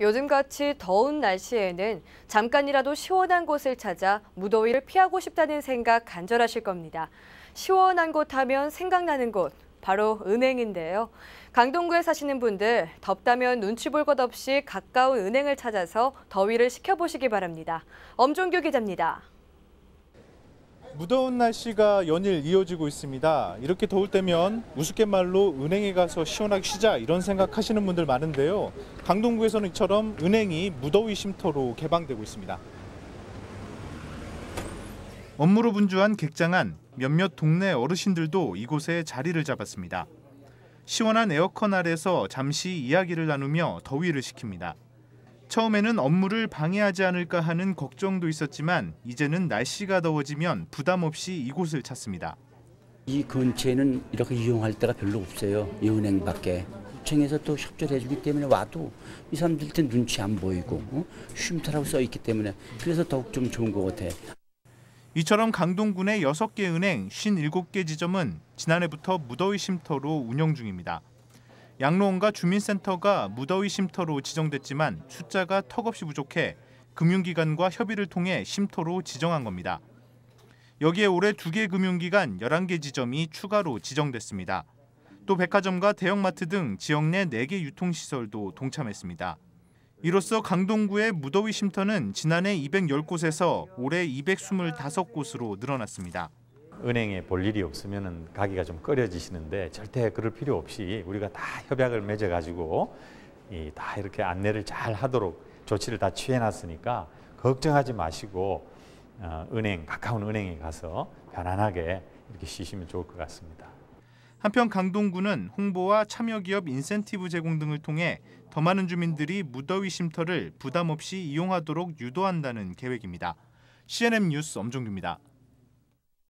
요즘같이 더운 날씨에는 잠깐이라도 시원한 곳을 찾아 무더위를 피하고 싶다는 생각 간절하실 겁니다. 시원한 곳 하면 생각나는 곳, 바로 은행인데요. 강동구에 사시는 분들, 덥다면 눈치 볼 것 없이 가까운 은행을 찾아서 더위를 식혀보시기 바랍니다. 엄종규 기자입니다. 무더운 날씨가 연일 이어지고 있습니다. 이렇게 더울 때면 우스갯말로 은행에 가서 시원하게 쉬자 이런 생각하시는 분들 많은데요. 강동구에서는 이처럼 은행이 무더위 쉼터로 개방되고 있습니다. 업무로 분주한 객장안 몇몇 동네 어르신들도 이곳에 자리를 잡았습니다. 시원한 에어컨 아래서 잠시 이야기를 나누며 더위를 식힙니다. 처음에는 업무를 방해하지 않을까 하는 걱정도 있었지만 이제는 날씨가 더워지면 부담 없이 이곳을 찾습니다. 이 근처에는 이렇게 이용할 데가 별로 없어요. 이 은행밖에. 청에서 또 협조를 해주기 때문에 와도 이 사람들한테 눈치 안 보이고 어? 쉼터라고 써 있기 때문에 그래서 더욱 좀 좋은 것 같아. 이처럼 강동군의 6개 은행 57개 지점은 지난해부터 무더위 쉼터로 운영 중입니다. 양로원과 주민센터가 무더위 쉼터로 지정됐지만 숫자가 턱없이 부족해 금융기관과 협의를 통해 쉼터로 지정한 겁니다. 여기에 올해 두 개 금융기관 11개 지점이 추가로 지정됐습니다. 또 백화점과 대형마트 등 지역 내 4개 유통시설도 동참했습니다. 이로써 강동구의 무더위 쉼터는 지난해 210곳에서 올해 225곳으로 늘어났습니다. 은행에 볼 일이 없으면 가기가 좀 꺼려지시는데 절대 그럴 필요 없이 우리가 다 협약을 맺어 가지고 다 이렇게 안내를 잘 하도록 조치를 다 취해 놨으니까 걱정하지 마시고 어, 은행 가까운 은행에 가서 편안하게 이렇게 쉬시면 좋을 것 같습니다. 한편 강동구는 홍보와 참여 기업 인센티브 제공 등을 통해 더 많은 주민들이 무더위 쉼터를 부담 없이 이용하도록 유도한다는 계획입니다. CNN 뉴스 엄종규입니다.